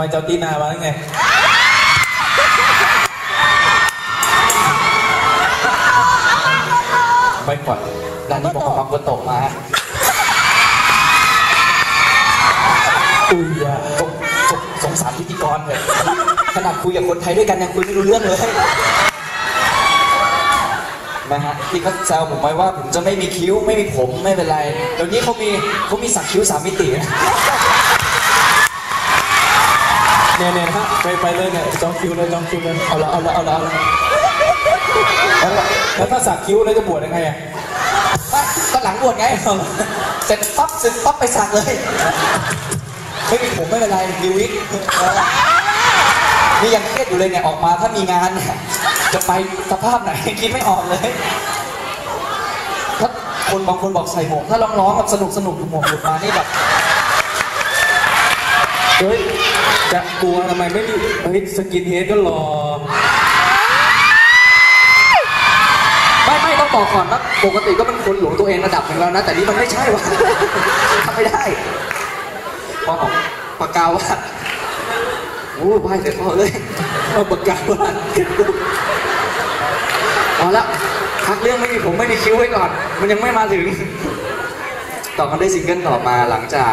ไมเจ้าตีนามาแล้วไงไม่ก่อนร้านนี้บอกว่าคนตกมาอุ้ยอะสงสงสงสารพิธีกรเลยขนาดคุยกับคนไทยด้วยกันยังคุยไม่รู้เรื่องเลยนะฮะที่เขาแซวผมไว้ว่าผมจะไม่มีคิ้วไม่มีผมไม่เป็นไรเดี๋ยวนี้เขามีเขามีสักคิ้วสามมิตินะ เนี่ยเนี่ยฮะไปไปเลยเนี่ยจองคิวเลยจองคิวเลยเอาละเอาละเอาละเอาละแล้วแล้วถ้าสักคิ้วแล้วจะบวชยังไงอะก็หลังบวชไงเสร็จปั๊บเสร็จปั๊บไปสักเลยไม่มีผมไม่เป็นไรมีวิกนี่ยังเครียดอยู่เลยเนี่ยออกมาถ้ามีงานเนี่ยจะไปสภาพไหนคิดไม่ออกเลยถ้าคนบางคนบอกใส่หมวกถ้าร้องๆแบบสนุกสนุกหมวกหลุดมานี่แบบ เฮ้ย จะกลัวทำไมไม่มีเฮ้ยสกินเฮดก็หล่อไม่ไม่ต้องบอกก่อนว่าปกติก็เป็นคนหลงตัวเองระดับหนึ่งแล้วนะ แต่นี่มันไม่ใช่ว่ะทำไม่ได้พอออกปากกาว่าโอ้ไหวเสร็จพอเลยเอาปากกาว่าพอละพักเรื่องไม่มีผมไม่มีคิวไว้ก่อน มันยังไม่มาถึง ต่อกันด้วยซิงเกิลต่อมาหลังจาก